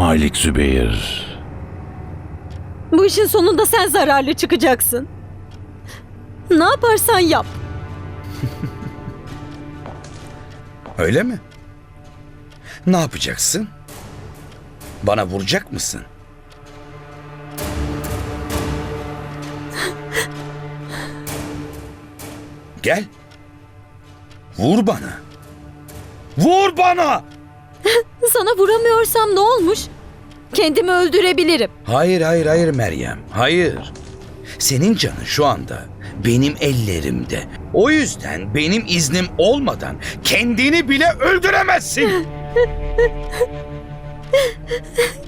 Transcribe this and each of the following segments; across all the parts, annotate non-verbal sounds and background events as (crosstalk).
Malik Zübeyir. Bu işin sonunda sen zararlı çıkacaksın. Ne yaparsan yap. (laughs) Öyle mi? Ne yapacaksın? Bana vuracak mısın? Gel. Vur bana. Vur bana! (laughs) Sana vuramıyorsam ne olmuş? Kendimi öldürebilirim. Hayır, hayır, hayır Meryem. Hayır. Senin canın şu anda benim ellerimde. O yüzden benim iznim olmadan kendini bile öldüremezsin. (laughs)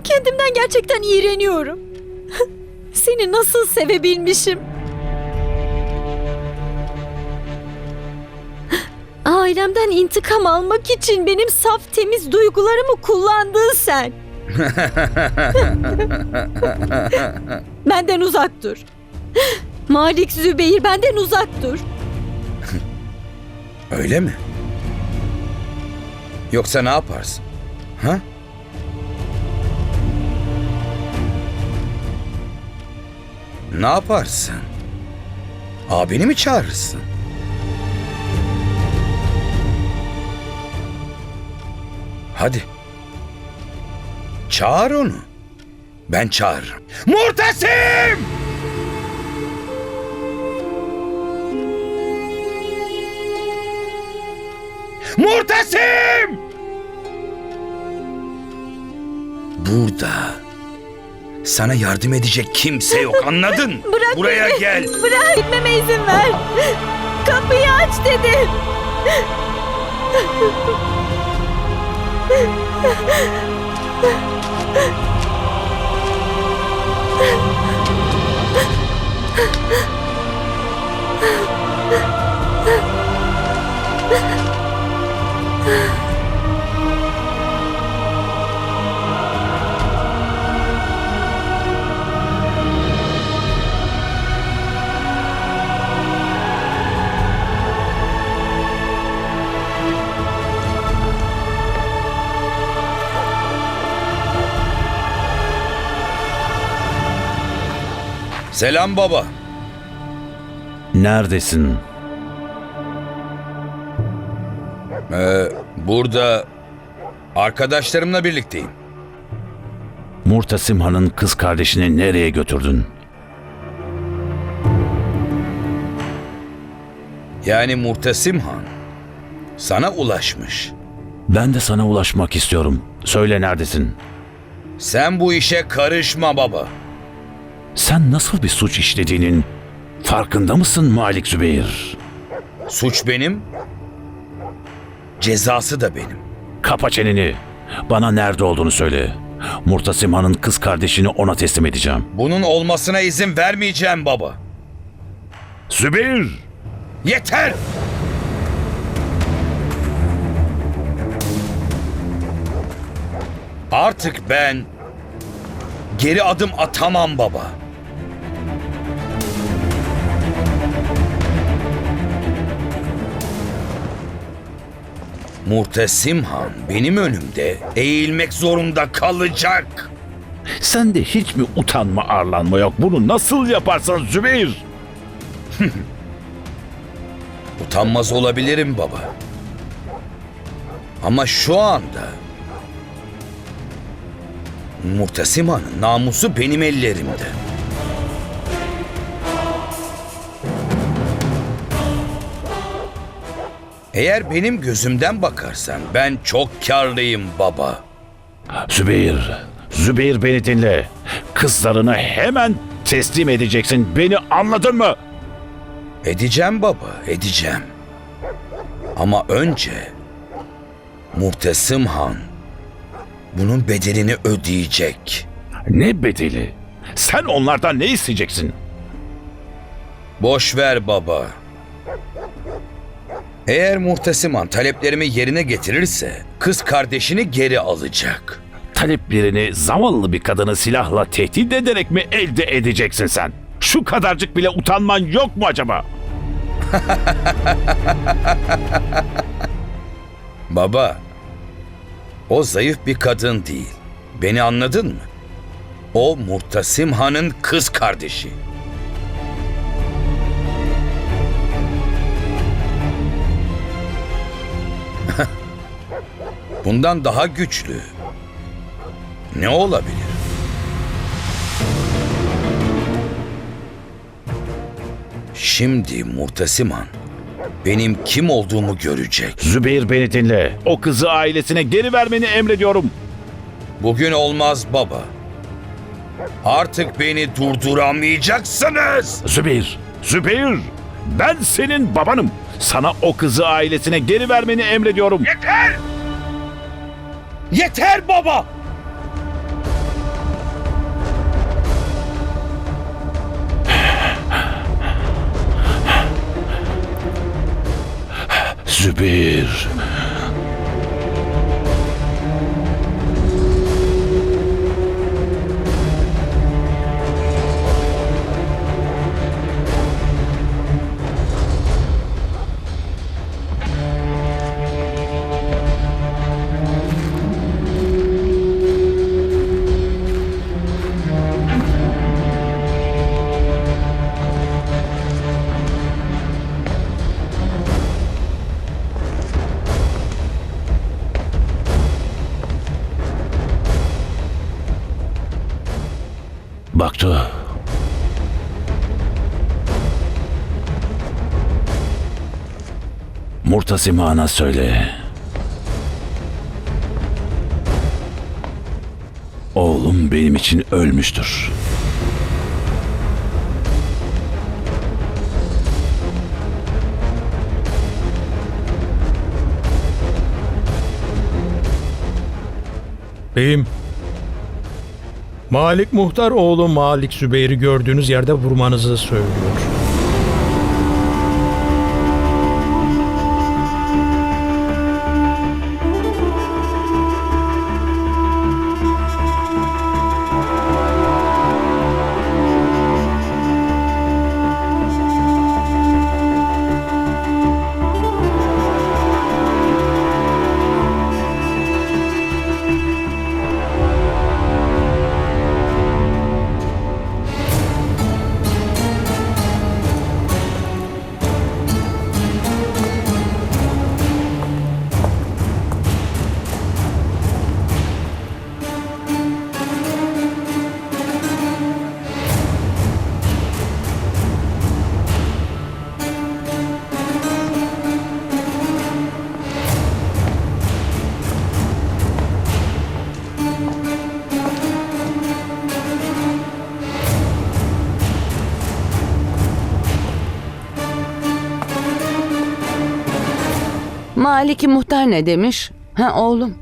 Kendimden gerçekten iğreniyorum. (laughs) Seni nasıl sevebilmişim? Ailemden intikam almak için benim saf temiz duygularımı kullandın sen. (laughs) benden uzak dur. Malik Zübeyir benden uzak dur. (laughs) Öyle mi? Yoksa ne yaparsın? Ha? Ne yaparsın? Abini mi çağırırsın? Hadi. Çağır onu. Ben çağırırım. Murtasim! Murtasim! Burada sana yardım edecek kimse yok (laughs) anladın? Bırak Buraya beni. gel. Bırak gitmeme izin ver. Kapıyı aç dedim. Ah! Selam baba. Neredesin? Ee, burada arkadaşlarımla birlikteyim. Murtasim Han'ın kız kardeşini nereye götürdün? Yani Murtasim Han sana ulaşmış. Ben de sana ulaşmak istiyorum. Söyle neredesin? Sen bu işe karışma baba. Sen nasıl bir suç işlediğinin farkında mısın Malik Zübeyir? Suç benim, cezası da benim. Kapa çeneni. Bana nerede olduğunu söyle. Murtasim Han'ın kız kardeşini ona teslim edeceğim. Bunun olmasına izin vermeyeceğim baba. Zübeyir! Yeter! Artık ben geri adım atamam baba. Murtesim Han benim önümde eğilmek zorunda kalacak. Sende hiç mi utanma arlanma yok? Bunu nasıl yaparsan Zübeyir? (laughs) Utanmaz olabilirim baba. Ama şu anda Murtasim Han'ın namusu benim ellerimde. Eğer benim gözümden bakarsan ben çok karlıyım baba. Zübeyir, Zübeyir beni dinle. Kızlarını hemen teslim edeceksin. Beni anladın mı? Edeceğim baba, edeceğim. Ama önce Muhtesim Han bunun bedelini ödeyecek. Ne bedeli? Sen onlardan ne isteyeceksin? Boş ver baba. Eğer Muhtesim Han taleplerimi yerine getirirse kız kardeşini geri alacak. Taleplerini zavallı bir kadını silahla tehdit ederek mi elde edeceksin sen? Şu kadarcık bile utanman yok mu acaba? (laughs) Baba, o zayıf bir kadın değil. Beni anladın mı? O Murtasim Han'ın kız kardeşi. Bundan daha güçlü ne olabilir? Şimdi Murtasim Han benim kim olduğumu görecek. Zübeyir beni dinle. O kızı ailesine geri vermeni emrediyorum. Bugün olmaz baba. Artık beni durduramayacaksınız. Zübeyir, Zübeyir. Ben senin babanım. Sana o kızı ailesine geri vermeni emrediyorum. Yeter! Yeter baba! Zübeyir. Murtasim Han'a söyle. Oğlum benim için ölmüştür. Beyim. Malik Muhtar oğlu Malik Zübeyir'i gördüğünüz yerde vurmanızı söylüyor. Maliki muhtar ne demiş? Ha oğlum.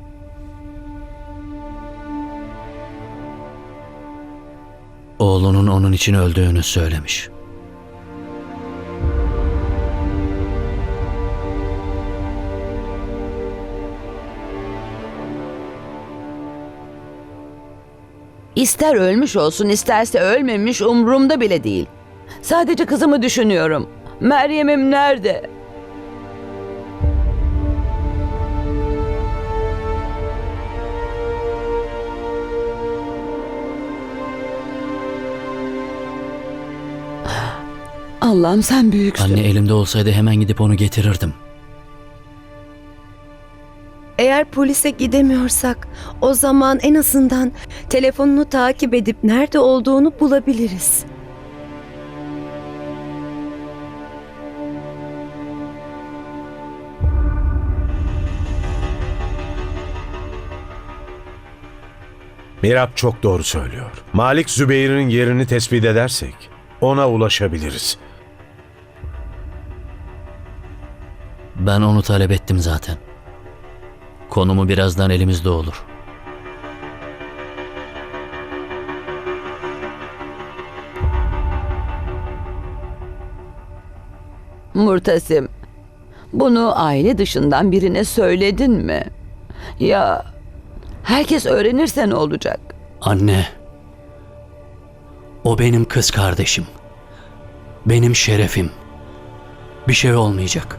Oğlunun onun için öldüğünü söylemiş. İster ölmüş olsun isterse ölmemiş umurumda bile değil. Sadece kızımı düşünüyorum. Meryem'im nerede? Allah'ım sen büyüksün. Anne elimde olsaydı hemen gidip onu getirirdim. Eğer polise gidemiyorsak o zaman en azından telefonunu takip edip nerede olduğunu bulabiliriz. Mirap çok doğru söylüyor. Malik Zübeyir'in yerini tespit edersek ona ulaşabiliriz. Ben onu talep ettim zaten. Konumu birazdan elimizde olur. Murtasim, bunu aile dışından birine söyledin mi? Ya herkes öğrenirse ne olacak? Anne. O benim kız kardeşim. Benim şerefim. Bir şey olmayacak.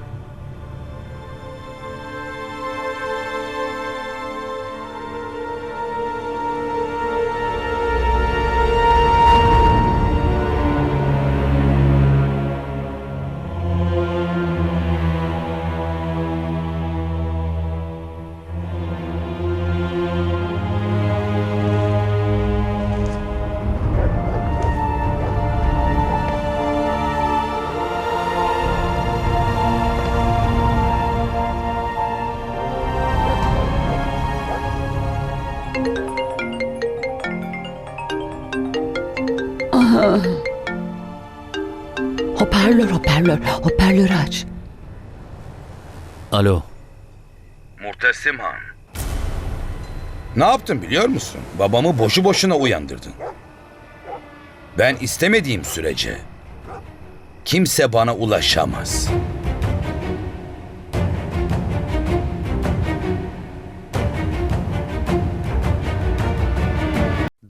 Hoparlör, hoparlör, hoparlörü aç. Alo. Murtasim Han. Ne yaptın biliyor musun? Babamı boşu boşuna uyandırdın. Ben istemediğim sürece kimse bana ulaşamaz.